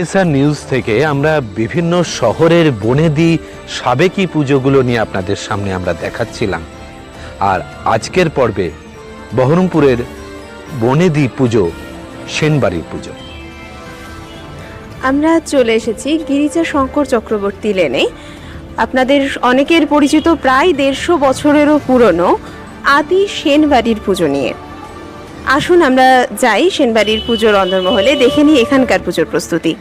SR news থেকে আমরা বিভিন্ন শহরের বনেদি সাবেকি পুজোগুলো নিয়ে আপনাদের সামনে আমরা দেখাচ্ছিলাম। আর আজকের পর্বে বহরমপুরের বনেদি পুজো, সেনবাড়ির পুজো। আমরা চলে এসেছি গিরিজা শঙ্কর চক্রবর্তী লেনে। আপনাদের অনেকের পরিচিত প্রায় দেড়শো বছরেরও পুরনো আদি সেনবাড়ির পুজো নিয়ে। আসুন আমরা যাই সেনবাড়ির পুজোর অন্দরমহলে, দেখে নিই এখানকার পুজোর প্রস্তুতি।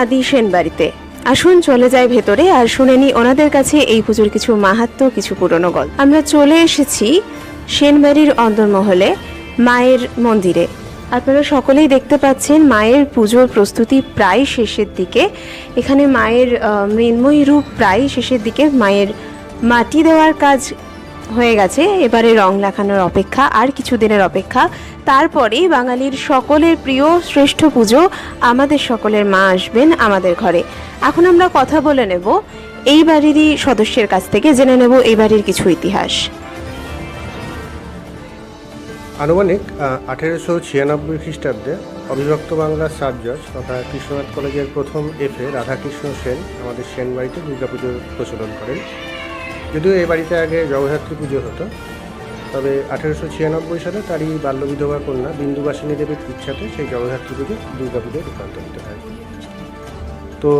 আদি সেনবাড়িতে। আসুন, চলে যাই ভেতরে আর শুনে নিই ওনাদের কাছে এই পুজোর কিছু মাহাত্ম্য কিছু পুরনো গল্প। আমরা চলে এসেছি সেনবাড়ির অন্দরমহলে, মায়ের মন্দিরে। আপনারা সকলেই দেখতে পাচ্ছেন মায়ের পুজোর প্রস্তুতি প্রায় শেষের দিকে। এখানে মায়ের মৃন্ময়ী রূপ প্রায় শেষের দিকে, মায়ের মাটি দেওয়ার কাজ হয়ে গেছে। এবারে রং লাগানোর অপেক্ষা, আর কিছু দিনের অপেক্ষা। তারপরেই বাঙালির সকলের প্রিয় শ্রেষ্ঠ পুজো, আমাদের সকলের মা আসবেন আমাদের ঘরে। এখন আমরা কথা বলে নেব এই বাড়িরই সদস্যের কাছ থেকে, জেনে নেব এই বাড়ির কিছু ইতিহাস। আনুমানিক আঠেরোশো ছিয়ানব্বই খ্রিস্টাব্দে অবিভক্ত বাংলার সাব জজ তথা কৃষ্ণনাথ কলেজের প্রথম এফে রাধাকৃষ্ণ সেন আমাদের সেন বাড়িতে দুর্গাপুজোর প্রচলন করেন। যদিও এই বাড়িতে আগে জগদ্ধাত্রী পুজো হতো, তবে আঠেরোশো ছিয়ানব্বই সালে তারই বাল্যবিধবা কন্যা বিন্দুবাসিনী দেবীর ইচ্ছাতে সেই জগদ্ধাত্রী পুজো দুর্গাপুজোয় রূপান্তরিত হয়। তো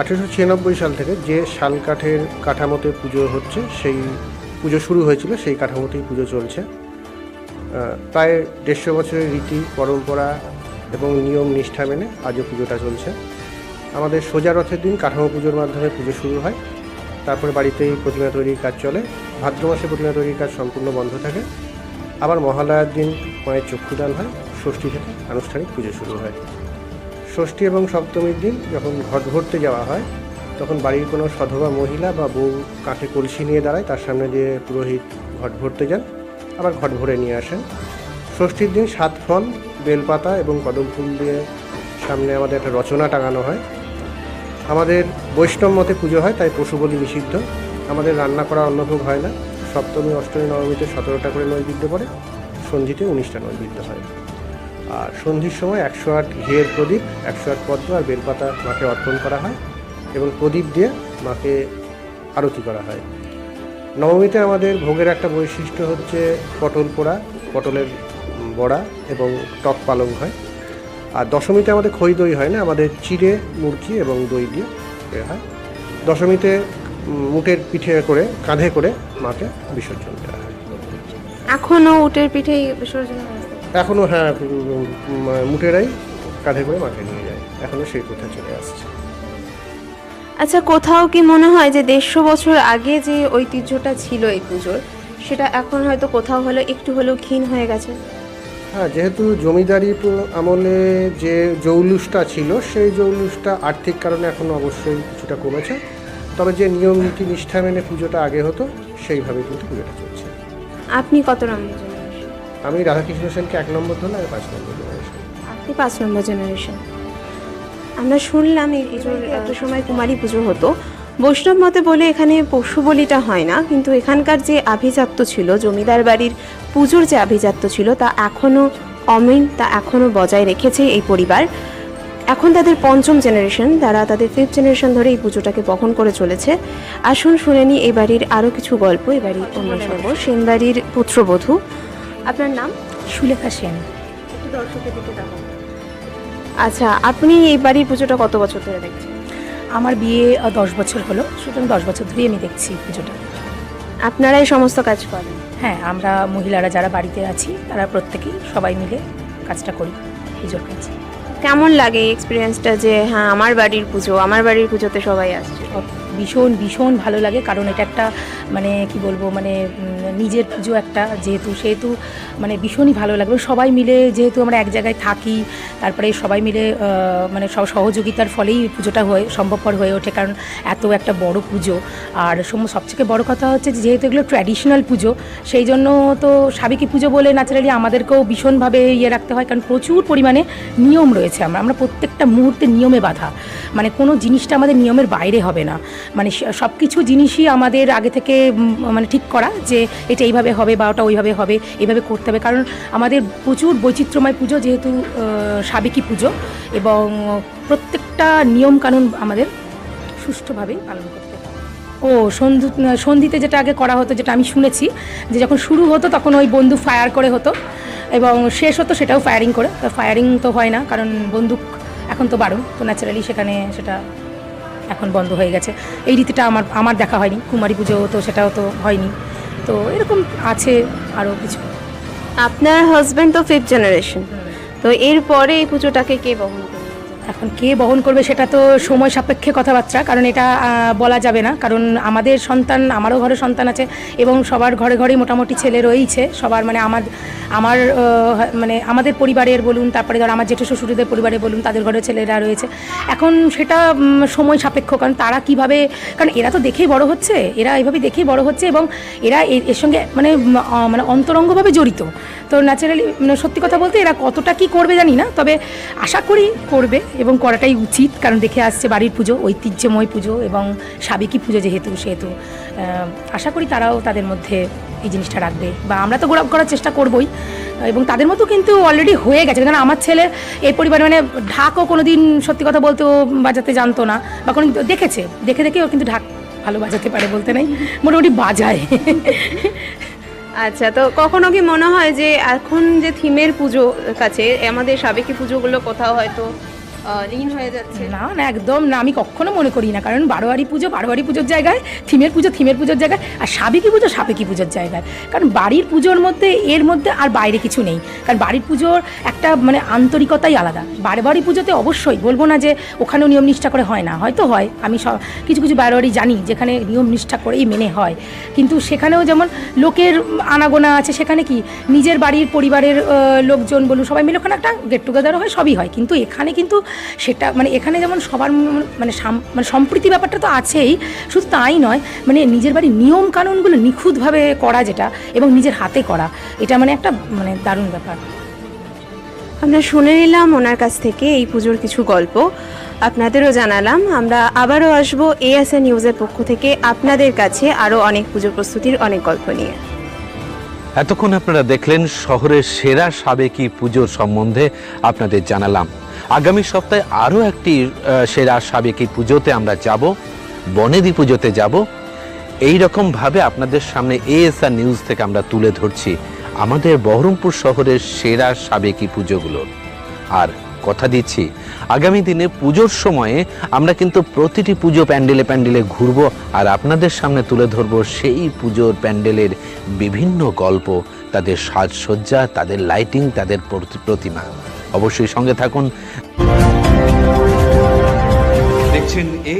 আঠেরোশো ছিয়ানব্বই সাল থেকে যে শাল কাঠের কাঠামোতে পুজো হচ্ছে, সেই পুজো শুরু হয়েছিল, সেই কাঠামোতেই পুজো চলছে। প্রায় দেড়শো বছরের রীতি, পরম্পরা এবং নিয়ম, নিষ্ঠা মেনে আজও পুজোটা চলছে। আমাদের সোজা রথের দিন কাঠামো পুজোর মাধ্যমে পুজো শুরু হয়। তারপরে বাড়িতেই প্রতিমা তৈরির কাজ চলে। ভাদ্র মাসে প্রতিমা তৈরির কাজ সম্পূর্ণ বন্ধ থাকে। আবার মহালয়ার দিন মায়ের চক্ষুদান হয়, ষষ্ঠী থেকে আনুষ্ঠানিক পুজো শুরু হয়। ষষ্ঠী এবং সপ্তমীর দিন যখন ঘট ভরতে যাওয়া হয়, তখন বাড়ির কোনো সধবা মহিলা বা বউ কাঁখে কলসি নিয়ে দাঁড়ায়, তার সামনে দিয়ে পুরোহিত ঘট ভরতে যান, আবার ঘট ভরে নিয়ে আসেন। ষষ্ঠীর দিন সাত ফল, বেলপাতা এবং কদম ফুল দিয়ে সামনে আমাদের একটা রচনা টাঙানো হয়। আমাদের বৈষ্ণব মতে পুজো হয়, তাই পশু বলি নিষিদ্ধ। আমাদের রান্না করা অন্নভোগ হয় না। সপ্তমী, অষ্টমী, নবমীতে সতেরোটা করে নৈবেদ্য পড়ে, সন্ধিতে উনিশটা নৈবেদ্য হয়। আর সন্ধির সময় একশো আট ঘিয়ের প্রদীপ, একশো আট পদ্ম আর বেলপাতা মাকে অর্পণ করা হয় এবং প্রদীপ দিয়ে মাকে আরতি করা হয়। নবমীতে আমাদের ভোগের একটা বৈশিষ্ট্য হচ্ছে পটল পোড়া, পটলের বড়া এবং টক পালং হয়। আর দশমীতে আমাদের খই দই হয় না আমাদের চিড়ে মুরগি এবং দই দিয়ে হয়। দশমীতে উম, মুটের পিঠে করে কাঁধে করে মাকে বিসর্জন দেওয়া হয়। এখনও উটের পিঠেই বিসর্জন এখনও হ্যাঁ? মুটেরাই কাঁধে করে মাকে নিয়ে যায়। এখনও সেই প্রথা চলে আসছে। আচ্ছা কোথাও কি মনে হয় যে দেড়শো বছর আগে যে ঐতিহ্যটা ছিল এই পুজোর সেটা এখন হয়তো কোথাও হলো একটু হলেও ক্ষীণ হয়ে গেছে? হ্যাঁ যেহেতু জমিদারি আমলে যে জৌলুসটা ছিল সেই জৌলুসটা আর্থিক কারণে এখন অবশ্যই কিছুটা কমেছে। তবে যে নিয়ম নীতি নিষ্ঠা মেনে পুজোটা আগে হতো সেইভাবে কিন্তু পুজোটা চলছে। আপনি কত নম্বর জেনারেশন? আমি রাধাকৃষ্ণ সেনকে এক নম্বর ধরলাম আর পাঁচ নম্বর জেনারেশন। আপনি পাঁচ নম্বর জেনারেশন। আমরা শুনলাম এই পুজোর একটা সময় কুমারী পুজো হতো। বৈষ্ণব মতে বলে এখানে পশু বলিটা হয় না কিন্তু এখানকার যে আভিজাত্য ছিল জমিদার বাড়ির পুজোর যে আভিজাত্য ছিল তা এখনও অমিন তা এখনও বজায় রেখেছে এই পরিবার। এখন তাদের পঞ্চম জেনারেশন তারা তাদের ফিফথ জেনারেশন ধরে এই পুজোটাকে বহন করে চলেছে। আসুন শুনে নিই এই বাড়ির আরও কিছু গল্প এই বাড়ির অন্য সর্ব সেনবাড়ির পুত্রবধূ আপনার নাম? সুলেখা সেন। আচ্ছা আপনি এই বাড়ির পুজোটা কত বছর ধরে দেখছেন? আমার বিয়ে দশ বছর হলো। সুতরাং দশ বছর ধরেই আমি দেখছি পুজোটা। আপনারাই সমস্ত কাজ করেন? হ্যাঁ আমরা মহিলারা যারা বাড়িতে আছি তারা প্রত্যেকেই সবাই মিলে কাজটা করি পুজোর কাজ। কেমন লাগে এক্সপিরিয়েন্সটা যে হ্যাঁ আমার বাড়ির পুজো আমার বাড়ির পুজোতে সবাই আসছে? ভীষণ ভীষণ ভালো লাগে। কারণ এটা একটা মানে কি বলব মানে নিজের পুজো একটা। যেহেতু, সেহেতু মানে ভীষণই ভালো লাগবে সবাই মিলে যেহেতু আমরা এক জায়গায় থাকি, তারপরে সবাই মিলে মানে সহযোগিতার ফলেই পুজোটা হয়ে, সম্ভবপর হয়ে ওঠে। কারণ এত একটা বড় পুজো। আর সম- সবথেকে বড় কথা হচ্ছে যেহেতু এগুলো ট্র্যাডিশনাল পুজো, সেই জন্য তো সাবেকি পুজো বলে ন্যাচারালি আমাদেরকেও ভীষণভাবে ইয়ে রাখতে হয়। কারণ প্রচুর পরিমাণে নিয়ম রয়েছে আমরা। আমরা প্রত্যেকটা মুহূর্তে নিয়মে বাঁধা। মানে কোনো জিনিসটা আমাদের নিয়মের বাইরে হবে না। মানে সব কিছু জিনিসই আমাদের আগে থেকে মানে ঠিক করা যে এটা এইভাবে হবে বা ওটা ওইভাবে হবে, এইভাবে করতে হবে। কারণ আমাদের প্রচুর বৈচিত্র্যময় পুজো যেহেতু সাবেকি পুজো এবং প্রত্যেকটা নিয়মকানুন আমাদের সুষ্ঠুভাবে পালন করতে ও, সন্ধু, সন্ধিতে যেটা আগে করা হতো, যেটা আমি শুনেছি, যে যখন শুরু হতো তখন ওই বন্দুক ফায়ার করে হতো এবং শেষ হতো সেটাও ফায়ারিং করে। ফায়ারিং তো হয় না, কারণ বন্দুক এখন তো বারণ, তো ন্যাচারালি সেখানে সেটা এখন বন্ধ হয়ে গেছে। এই রীতিটা আমার আমার দেখা হয়নি। কুমারী পুজো তো সেটাও তো হয়নি। তো এরকম আছে আরও কিছু। আপনার হাজব্যান্ড তো ফিফথ জেনারেশন তো এরপরে এই পুজোটাকে কে বহন করে? এখন কে বহন করবে সেটা তো সময় সাপেক্ষে কথাবার্তা, কারণ এটা বলা যাবে না। কারণ আমাদের সন্তান, আমারও ঘরে সন্তান আছে এবং সবার ঘরে ঘরেই মোটামুটি ছেলে রয়েইছে। সবার মানে আমার আমার মানে আমাদের পরিবারের বলুন, তারপরে ধর আমার জেঠু শ্বশুরদের পরিবারে বলুন, তাদের ঘরে ছেলেরা রয়েছে। এখন সেটা সময় সাপেক্ষ, কারণ তারা কীভাবে, কারণ এরা তো দেখেই বড় হচ্ছে, এরা এভাবে দেখেই বড় হচ্ছে এবং এর এর সঙ্গে মানে মানে অন্তরঙ্গভাবে জড়িত। তো ন্যাচারালি মানে সত্যি কথা বলতে এরা কতটা কি করবে জানি না, তবে আশা করি করবে। এবং করাটাই উচিত, কারণ দেখে আসছে বাড়ির পুজো, ঐতিহ্যময় পুজো এবং সাবেকি পুজো যেহেতু, সেহেতু আশা করি তারাও তাদের মধ্যে এই জিনিসটা রাখবে বা আমরা তো গোড়া করার চেষ্টা করবই। এবং তাদের মতো কিন্তু অলরেডি হয়ে গেছে। কারণ আমার ছেলে এই পরিবারে মানে ঢাকও কোনো দিন সত্যি কথা বলতে ও বাজাতে জানতো না বা কোনো দেখেছে, দেখে দেখে ও কিন্তু ঢাক ভালো বাজাতে পারে বলতে নেই, মোটামুটি বাজায়। আচ্ছা তো কখনো কি মনে হয় যে এখন যে থিমের পুজো কাছে, আমাদের সাবেকি পুজোগুলো কোথাও হয়তো লীন হয়ে যাচ্ছে। না না, একদম না, আমি কখনো মনে করি না কারণ বারোয়ারি পুজো, বারোয়ারি পুজোর জায়গায়, থিমের পুজো, থিমের পুজোর জায়গায়, আর সাবেকি পুজো, সাবেকি পুজোর জায়গায়। কারণ বাড়ির পুজোর মধ্যে, এর মধ্যে আর বাইরে কিছু নেই। কারণ বাড়ির পুজোর একটা মানে আন্তরিকতাই আলাদা। বারে বাড়ি পুজোতে অবশ্যই, বলব না যে ওখানেও নিয়ম নিষ্ঠা করে হয় না, হয়তো হয়, আমি সব, কিছু কিছু বারোয়ারি জানি, যেখানে নিয়ম নিষ্ঠা করেই মেনে হয়। কিন্তু সেখানেও যেমন লোকের আনাগোনা আছে, সেখানে কি, নিজের বাড়ির পরিবারের লোকজন বলুন, সবাই মিলে ওখানে একটা গেট টুগেদারও হয়, সবই হয়। কিন্তু এখানে কিন্তু সেটা মানে এখানে যেমন সবার মানে সাম- মানে সম্প্রীতি ব্যাপারটা তো আছেই শুধু তাই নয় মানে নিজের বাড়ির নিয়ম কানুনগুলো নিখুঁতভাবে করা যেটা এবং নিজের হাতে করা এটা মানে একটা মানে দারুণ ব্যাপার। আমরা শুনে নিলাম ওনার কাছ থেকে এই পুজোর কিছু গল্প আপনাদেরও জানালাম আমরা আবারও আসব এএসএ নিউজের পক্ষ থেকে আপনাদের কাছে আরও অনেক পুজো প্রস্তুতির অনেক গল্প নিয়ে। এতক্ষণ আপনারা দেখলেন শহরের সেরা সাবেকি পুজোর সম্বন্ধে আপনাদের জানালাম। আগামী সপ্তাহে আরও একটি সেরা সাবেকি পুজোতে আমরা যাব, বনেদি পুজোতে যাব। এই রকম ভাবে আপনাদের সামনে এএসআর নিউজ থেকে আমরা তুলে ধরছি আমাদের বহরমপুর শহরের সেরা সাবেকি পুজোগুলো। আর কথা দিচ্ছি, আগামী দিনে পুজোর সময়ে আমরা কিন্তু প্রতিটি পুজো প্যান্ডেলে প্যান্ডেলে ঘুরবো আর আপনাদের সামনে তুলে ধরবো সেই পুজোর প্যান্ডেলের বিভিন্ন গল্প, তাদের সাজসজ্জা, তাদের লাইটিং তাদের প্রতি- প্রতিমা অবশ্যই সঙ্গে থাকুন। দেখছেন এ